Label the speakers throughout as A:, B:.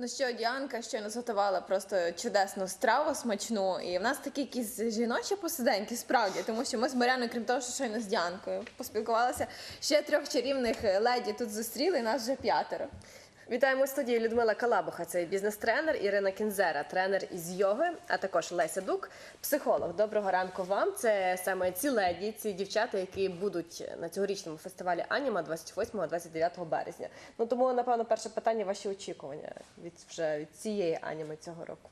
A: Ну що, Діанка щойно зготувала просто чудесну страву смачну, і в нас такі якісь жіночі посиденьки, справді, тому що ми з Маряною, крім того, що щойно з Діанкою поспілкувалися, ще трьох чарівних леді тут зустріли, і нас вже п'ятеро.
B: Вітаємо в студії Людмила Калабуха, це бізнес-тренер, Ірина Кінзера, тренер із йоги, а також Леся Дук, психолог. Доброго ранку вам. Це саме ці леді, ці дівчата, які будуть на цьогорічному фестивалі Аніма 28-29 березня. Ну тому, напевно, перше питання ваші очікування від вже від цієї аніми цього року.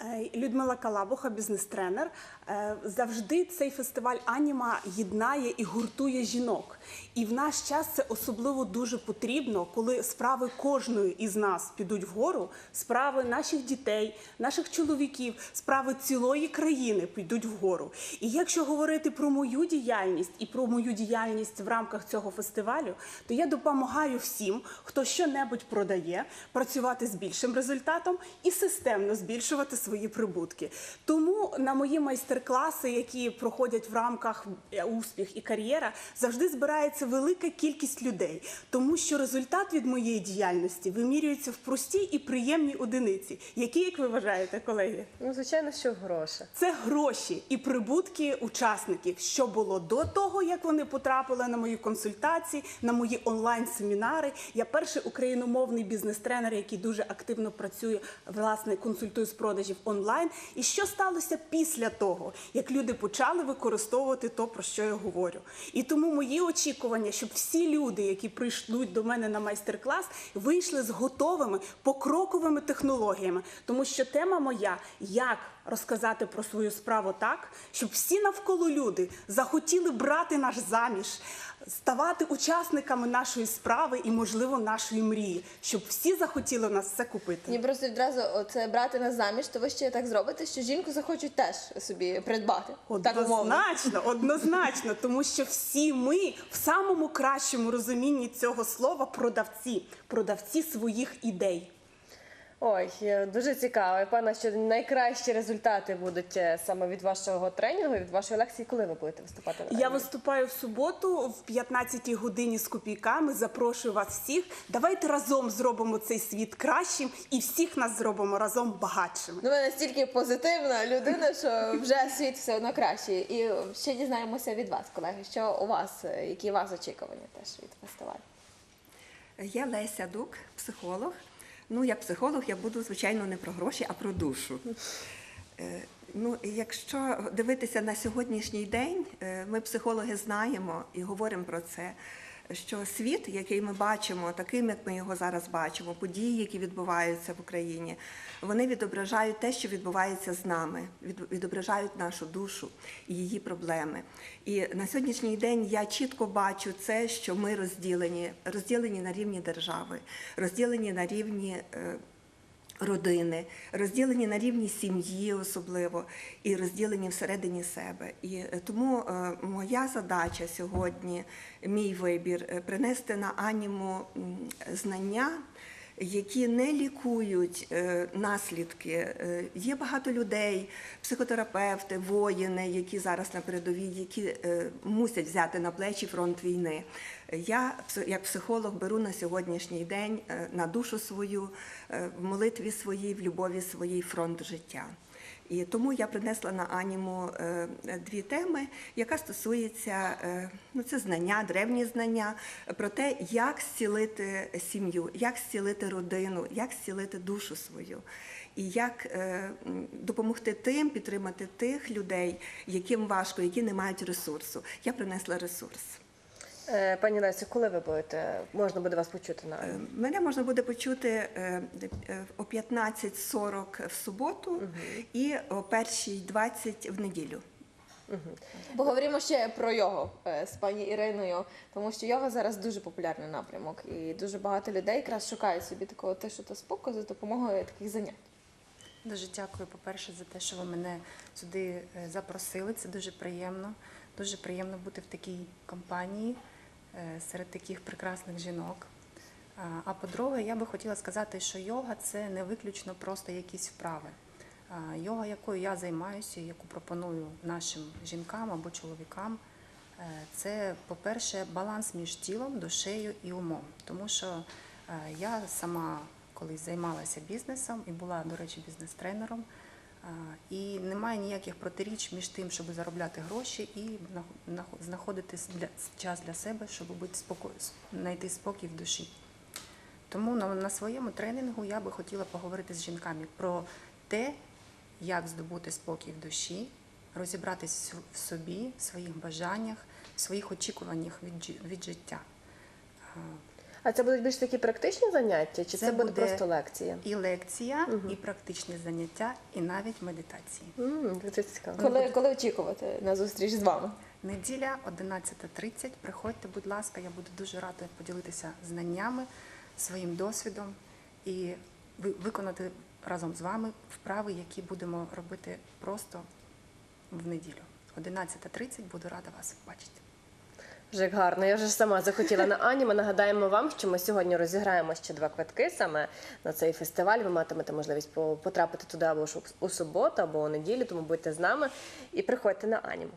C: Е, Людмила Калабуха, бізнес-тренер. Е, Завжди цей фестиваль Аніма єднає і гуртує жінок. І в наш час це особливо дуже потрібно, коли справи кожної із нас підуть вгору, справи наших дітей, наших чоловіків, справи цілої країни підуть вгору. І якщо говорити про мою діяльність і про мою діяльність в рамках цього фестивалю, то я допомагаю всім, хто щонебудь продає, працювати з більшим результатом і системно збільшувати свої прибутки. Тому на мої майстер-класи, які проходять в рамках е, успіх і кар'єра, завжди збирається велика кількість людей, тому що результат від моєї діяльності вимірюється в простій і приємній одиниці. Які, як ви вважаєте, колеги?
B: Ну, звичайно, що гроші.
C: Це гроші і прибутки учасників, що було до того, як вони потрапили на мої консультації, на мої онлайн-семінари. Я перший україномовний бізнес-тренер, який дуже активно працює, власне, консультує з продажів онлайн. І що сталося після того, як люди почали використовувати то, про що я говорю. І тому мої очікування, щоб всі люди, які прийшли до мене на майстер-клас, вийшли з готовими покроковими технологіями, тому що тема моя як розказати про свою справу так, щоб всі навколо люди захотіли брати наш заміж, ставати учасниками нашої справи і, можливо, нашої мрії, щоб всі захотіли нас це купити.
A: Мені просто відразу оце брати на заміж, то ви ще так зробите, що жінку захочуть теж собі придбати.
C: Однозначно, однозначно, тому що всі ми в самому кращому розумінні цього слова продавці, продавці своїх ідей.
B: Ой, е, дуже цікаво. Я певна, що найкращі результати будуть е, саме від вашого тренінгу, від вашої лекції, коли ви будете виступати на
C: Я виступаю в суботу в 15 годині з копійками. Запрошую вас всіх. Давайте разом зробимо цей світ кращим і всіх нас зробимо разом багатшими.
A: Ну, ви настільки позитивна людина, що вже світ все одно кращий. І ще дізнаємося від вас, колеги, що у вас, е, які у вас очікування теж від фестивалю.
D: Я Леся Дук, психолог. Ну, як психолог, я буду, звичайно, не про гроші, а про душу. Е, Ну, якщо дивитися на сьогоднішній день, е, ми, психологи, знаємо і говоримо про це, що світ, який ми бачимо, таким, як ми його зараз бачимо, події, які відбуваються в Україні, вони відображають те, що відбувається з нами, від- відображають нашу душу і її проблеми. І на сьогоднішній день я чітко бачу це, що ми розділені, розділені на рівні держави, розділені на рівні. Родини, розділені на рівні сім'ї, особливо, і розділені всередині себе. І е, тому е, моя задача сьогодні, мій вибір, е, принести на аніму знання. Які не лікують е, наслідки. Е, є багато людей, психотерапевти, воїни, які зараз на передовій, які е, мусять взяти на плечі фронт війни. Я, як психолог, беру на сьогоднішній день на душу свою, в молитві своїй, в любові своїй фронт життя. І тому я принесла на аніму е, дві теми, яка стосується е, ну це знання, древні знання про те, як зцілити сім'ю, як зцілити родину, як зцілити душу свою, і як е, допомогти тим, підтримати тих людей, яким важко, які не мають ресурсу. Я принесла ресурс.
B: Е, Пані Лесю, коли ви будете, можна буде вас почути на
D: Е, Мене можна буде почути е, о 15.40 в суботу і о 1.20 в неділю.
A: Поговоримо ще про йогу е, з пані Іриною, тому що йога зараз дуже популярний напрямок, і дуже багато людей якраз шукають собі такого тишу та спокою за допомогою таких занять.
E: Дуже дякую, по-перше, за те, що ви мене сюди запросили. Це дуже приємно. Дуже приємно бути в такій компанії серед таких прекрасних жінок. А, А по-друге, я би хотіла сказати, що йога це не виключно просто якісь вправи. Йога, якою я займаюся, яку пропоную нашим жінкам або чоловікам, е, це, по-перше, баланс між тілом, душею і умом. Тому що е, я сама колись займалася бізнесом і була, до речі, бізнес-тренером. І немає ніяких протиріч між тим, щоб заробляти гроші і нах- нах- знаходити час для себе, щоб бути споко... знайти спокій в душі. Тому на своєму тренінгу я би хотіла поговорити з жінками про те, як здобути спокій в душі, розібратися в собі, в своїх бажаннях, в своїх очікуваннях від життя. А,
B: це будуть більш такі практичні заняття, чи це,
E: Це
B: буде,
E: буде
B: просто лекція?
E: І лекція, і практичні заняття, і навіть медитації.
B: М, Це цікаво.
A: Коли, коли очікувати на зустріч з вами?
E: Неділя 11.30. Приходьте, будь ласка, я буду дуже рада поділитися знаннями, своїм досвідом і ви- виконати разом з вами вправи, які будемо робити просто в неділю. 11.30 буду рада вас бачити.
B: Вже як гарно. Я вже сама захотіла на Ані. Ми нагадаємо вам, що ми сьогодні розіграємо ще два квитки саме на цей фестиваль. Ви матимете можливість потрапити туди або у суботу, або у неділю, тому будьте з нами і приходьте на Аніму.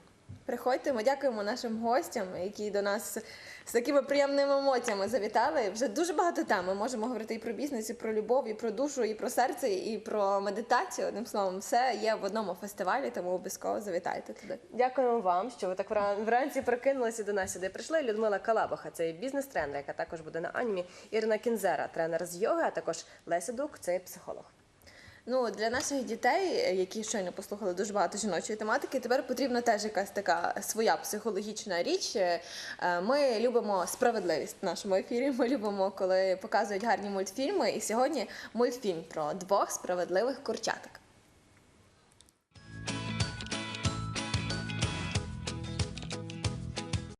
A: Приходьте, ми дякуємо нашим гостям, які до нас з такими приємними емоціями завітали. Вже дуже багато тем. Ми можемо говорити і про бізнес, і про любов, і про душу, і про серце, і про медитацію. Одним словом, все є в одному фестивалі, тому обов'язково завітайте туди.
B: Дякуємо вам, що ви так вран- вранці прикинулися до нас сюди. Прийшли Людмила Калабаха, це бізнес-тренер, яка також буде на анімі. Ірина Кінзера, тренер з йоги, а також Леся Дук, це психолог.
A: Ну для наших дітей, які щойно послухали дуже багато жіночої тематики, тепер потрібна теж якась така своя психологічна річ. Е, Ми любимо справедливість в нашому ефірі. Ми любимо, коли показують гарні мультфільми. І сьогодні мультфільм про двох справедливих курчаток.